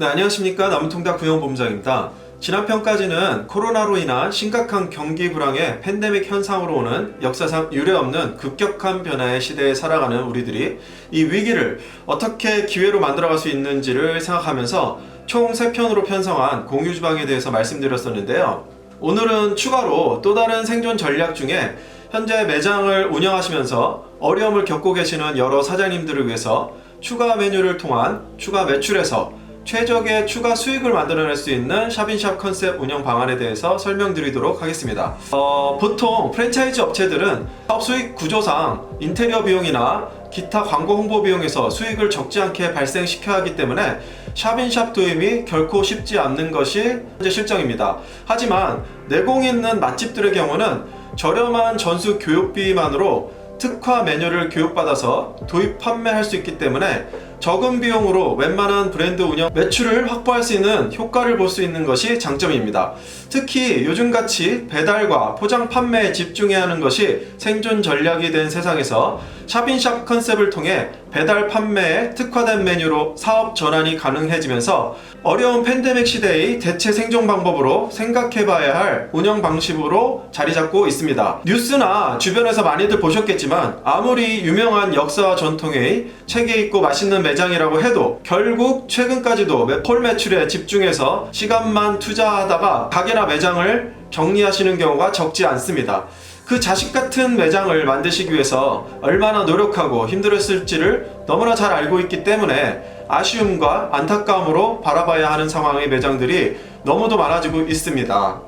네, 안녕하십니까. 남통닭 구형본부장입니다. 지난 편까지는 코로나로 인한 심각한 경기 불황의 팬데믹 현상으로 오는 역사상 유례없는 급격한 변화의 시대에 살아가는 우리들이 이 위기를 어떻게 기회로 만들어갈 수 있는지를 생각하면서 총 3편으로 편성한 공유주방에 대해서 말씀드렸었는데요. 오늘은 추가로 또 다른 생존 전략 중에 현재 매장을 운영하시면서 어려움을 겪고 계시는 여러 사장님들을 위해서 추가 메뉴를 통한 추가 매출에서 최적의 추가 수익을 만들어낼 수 있는 샵인샵 컨셉 운영 방안에 대해서 설명드리도록 하겠습니다. 어, 보통 프랜차이즈 업체들은 사업 수익 구조상 인테리어 비용이나 기타 광고 홍보 비용에서 수익을 적지 않게 발생시켜야 하기 때문에 샵인샵 도입이 결코 쉽지 않는 것이 현재 실정입니다. 하지만 내공 있는 맛집들의 경우는 저렴한 전수 교육비만으로 특화 메뉴를 교육받아서 도입 판매할 수 있기 때문에 적은 비용으로 웬만한 브랜드 운영 매출을 확보할 수 있는 효과를 볼 수 있는 것이 장점입니다. 특히 요즘같이 배달과 포장 판매에 집중해야 하는 것이 생존 전략이 된 세상에서 샵인샵 컨셉을 통해 배달 판매에 특화된 메뉴로 사업 전환이 가능해지면서 어려운 팬데믹 시대의 대체 생존 방법으로 생각해봐야 할 운영 방식으로 자리 잡고 있습니다. 뉴스나 주변에서 많이들 보셨겠지만 아무리 유명한 역사와 전통의 체계 있고 맛있는 매장이라고 해도 결국 최근까지도 매- 홀 매출에 집중해서 시간만 투자하다가 가게나 매장을 정리하시는 경우가 적지 않습니다. 그 자식 같은 매장을 만드시기 위해서 얼마나 노력하고 힘들었을지를 너무나 잘 알고 있기 때문에 아쉬움과 안타까움으로 바라봐야 하는 상황의 매장들이 너무도 많아지고 있습니다.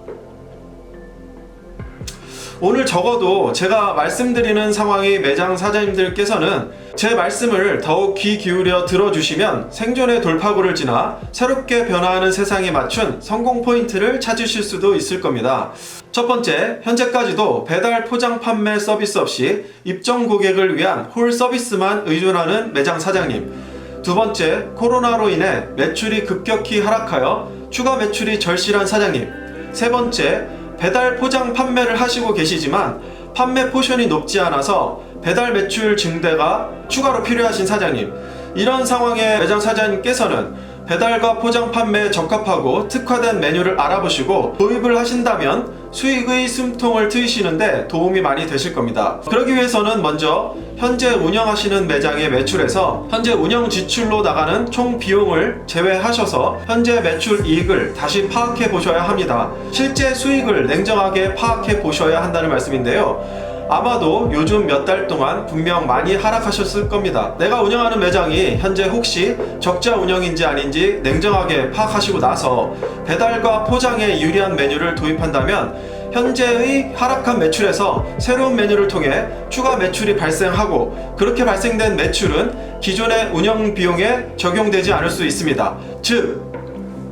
오늘 적어도 제가 말씀드리는 상황의 매장 사장님들께서는 제 말씀을 더욱 귀 기울여 들어주시면 생존의 돌파구를 지나 새롭게 변화하는 세상에 맞춘 성공 포인트를 찾으실 수도 있을 겁니다. 첫 번째, 현재까지도 배달 포장 판매 서비스 없이 입점 고객을 위한 홀 서비스만 의존하는 매장 사장님. 두 번째, 코로나로 인해 매출이 급격히 하락하여 추가 매출이 절실한 사장님. 세 번째, 배달 포장 판매를 하시고 계시지만 판매 포션이 높지 않아서 배달 매출 증대가 추가로 필요하신 사장님. 이런 상황에 매장 사장님께서는 배달과 포장 판매에 적합하고 특화된 메뉴를 알아보시고 도입을 하신다면 수익의 숨통을 트이시는데 도움이 많이 되실 겁니다. 그러기 위해서는 먼저 현재 운영하시는 매장의 매출에서 현재 운영 지출로 나가는 총 비용을 제외하셔서 현재 매출 이익을 다시 파악해 보셔야 합니다. 실제 수익을 냉정하게 파악해 보셔야 한다는 말씀인데요. 아마도 요즘 몇 달 동안 분명 많이 하락하셨을 겁니다. 내가 운영하는 매장이 현재 혹시 적자 운영인지 아닌지 냉정하게 파악하시고 나서 배달과 포장에 유리한 메뉴를 도입한다면 현재의 하락한 매출에서 새로운 메뉴를 통해 추가 매출이 발생하고 그렇게 발생된 매출은 기존의 운영 비용에 적용되지 않을 수 있습니다. 즉,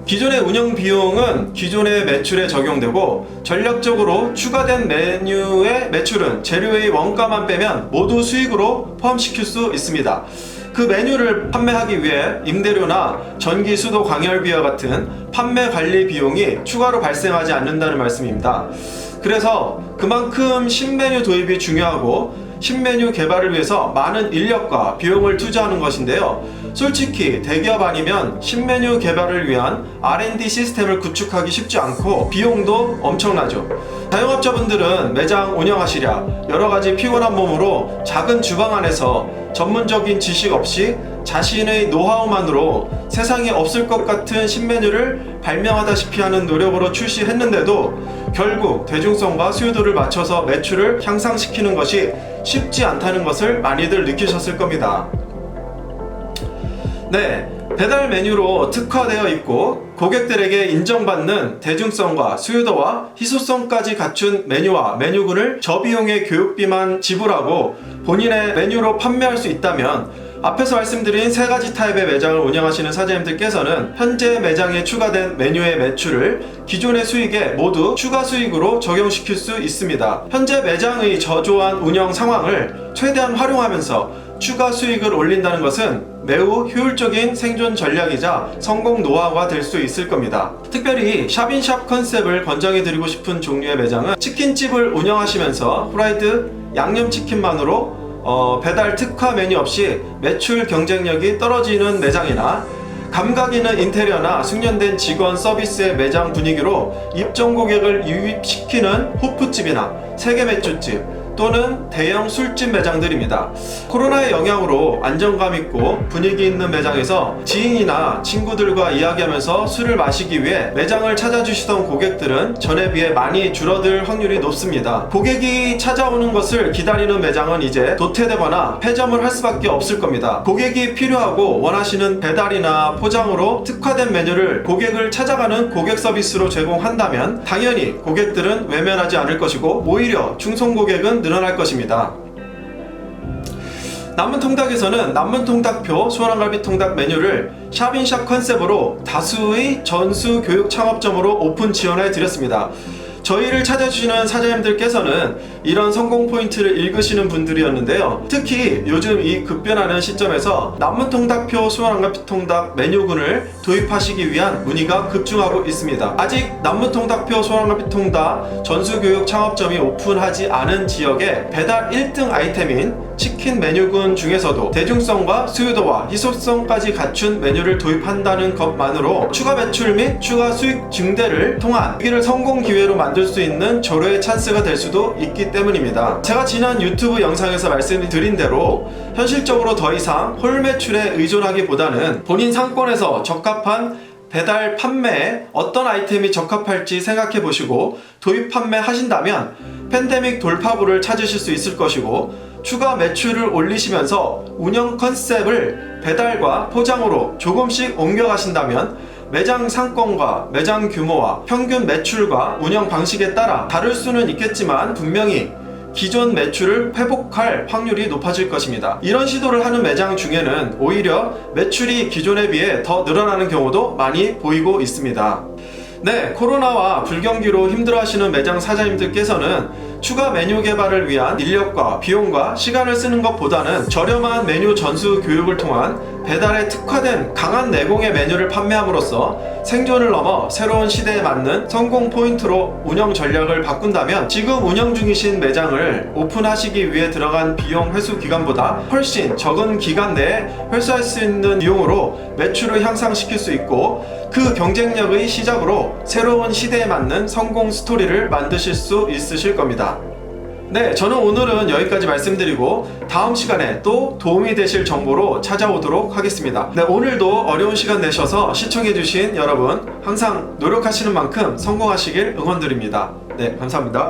기존의 운영 비용은 기존의 매출에 적용되고 전략적으로 추가된 메뉴의 매출은 재료의 원가만 빼면 모두 수익으로 포함시킬 수 있습니다. 그 메뉴를 판매하기 위해 임대료나 전기, 수도, 광열비와 같은 판매 관리 비용이 추가로 발생하지 않는다는 말씀입니다. 그래서 그만큼 신메뉴 도입이 중요하고 신메뉴 개발을 위해서 많은 인력과 비용을 투자하는 것인데요. 솔직히 대기업 아니면 신메뉴 개발을 위한 R&D 시스템을 구축하기 쉽지 않고 비용도 엄청나죠. 자영업자분들은 매장 운영하시랴 여러 가지 피곤한 몸으로 작은 주방 안에서 전문적인 지식 없이 자신의 노하우만으로 세상에 없을 것 같은 신메뉴를 발명하다시피 하는 노력으로 출시했는데도 결국 대중성과 수요도를 맞춰서 매출을 향상시키는 것이 쉽지 않다는 것을 많이들 느끼셨을 겁니다. 네, 배달 메뉴로 특화되어 있고 고객들에게 인정받는 대중성과 수요도와 희소성까지 갖춘 메뉴와 메뉴군을 저비용의 교육비만 지불하고 본인의 메뉴로 판매할 수 있다면 앞에서 말씀드린 세 가지 타입의 매장을 운영하시는 사장님들께서는 현재 매장에 추가된 메뉴의 매출을 기존의 수익에 모두 추가 수익으로 적용시킬 수 있습니다. 현재 매장의 저조한 운영 상황을 최대한 활용하면서 추가 수익을 올린다는 것은 매우 효율적인 생존 전략이자 성공 노하우가 될 수 있을 겁니다. 특별히 샵인샵 컨셉을 권장해 드리고 싶은 종류의 매장은 치킨집을 운영하시면서 프라이드 양념치킨만으로 어, 배달 특화 메뉴 없이 매출 경쟁력이 떨어지는 매장이나 감각 있는 인테리어나 숙련된 직원 서비스의 매장 분위기로 입점 고객을 유입시키는 호프집이나 세계 맥주집 또는 대형 술집 매장들입니다. 코로나의 영향으로 안정감 있고 분위기 있는 매장에서 지인이나 친구들과 이야기하면서 술을 마시기 위해 매장을 찾아주시던 고객들은 전에 비해 많이 줄어들 확률이 높습니다. 고객이 찾아오는 것을 기다리는 매장은 이제 도태되거나 폐점을 할 수밖에 없을 겁니다. 고객이 필요하고 원하시는 배달이나 포장으로 특화된 메뉴를 고객을 찾아가는 고객 서비스로 제공한다면 당연히 고객들은 외면하지 않을 것이고 오히려 중송 고객은 늘어날 것입니다. 남문 통닭에서는 남문 통닭표 소란갈비 통닭 메뉴를 샵인샵 컨셉으로 다수의 전수 교육 창업점으로 오픈 지원해 드렸습니다. 저희를 찾아주시는 사장님들께서는 이런 성공 포인트를 읽으시는 분들이었는데요. 특히 요즘 이 급변하는 시점에서 남문 통닭표 소란갈비 통닭 메뉴군을 도입하시기 위한 문의가 급증하고 있습니다. 아직 남문 통닭표 소란갈비 통닭 전수 교육 창업점이 오픈하지 않은 지역에 배달 1등 아이템인 치킨 메뉴군 중에서도 대중성과 수요도와 희소성까지 갖춘 메뉴를 도입한다는 것만으로 추가 매출 및 추가 수익 증대를 통한 위기를 성공 기회로 만들 수 있는 절호의 찬스가 될 수도 때문입니다. 제가 지난 유튜브 영상에서 말씀드린 대로 현실적으로 더 이상 홀 매출에 의존하기보다는 본인 상권에서 적합한 배달 판매에 어떤 아이템이 적합할지 생각해 보시고 도입 판매 하신다면 팬데믹 돌파구를 찾으실 수 있을 것이고 추가 매출을 올리시면서 운영 컨셉을 배달과 포장으로 조금씩 옮겨가신다면 매장 상권과 매장 규모와 평균 매출과 운영 방식에 따라 다를 수는 있겠지만 분명히 기존 매출을 회복할 확률이 높아질 것입니다. 이런 시도를 하는 매장 중에는 오히려 매출이 기존에 비해 더 늘어나는 경우도 많이 보이고 있습니다. 네, 코로나와 불경기로 힘들어하시는 매장 사장님들께서는 추가 메뉴 개발을 위한 인력과 비용과 시간을 쓰는 것보다는 저렴한 메뉴 전수 교육을 통한 배달에 특화된 강한 내공의 메뉴를 판매함으로써 생존을 넘어 새로운 시대에 맞는 성공 포인트로 운영 전략을 바꾼다면 지금 운영 중이신 매장을 오픈하시기 위해 들어간 비용 회수 기간보다 훨씬 적은 기간 내에 회수할 수 있는 비용으로 매출을 향상시킬 수 있고 그 경쟁력의 시작으로 새로운 시대에 맞는 성공 스토리를 만드실 수 있으실 겁니다. 네, 저는 오늘은 여기까지 말씀드리고 다음 시간에 또 도움이 되실 정보로 찾아오도록 하겠습니다. 네, 오늘도 어려운 시간 내셔서 시청해주신 여러분 항상 노력하시는 만큼 성공하시길 응원드립니다. 네, 감사합니다.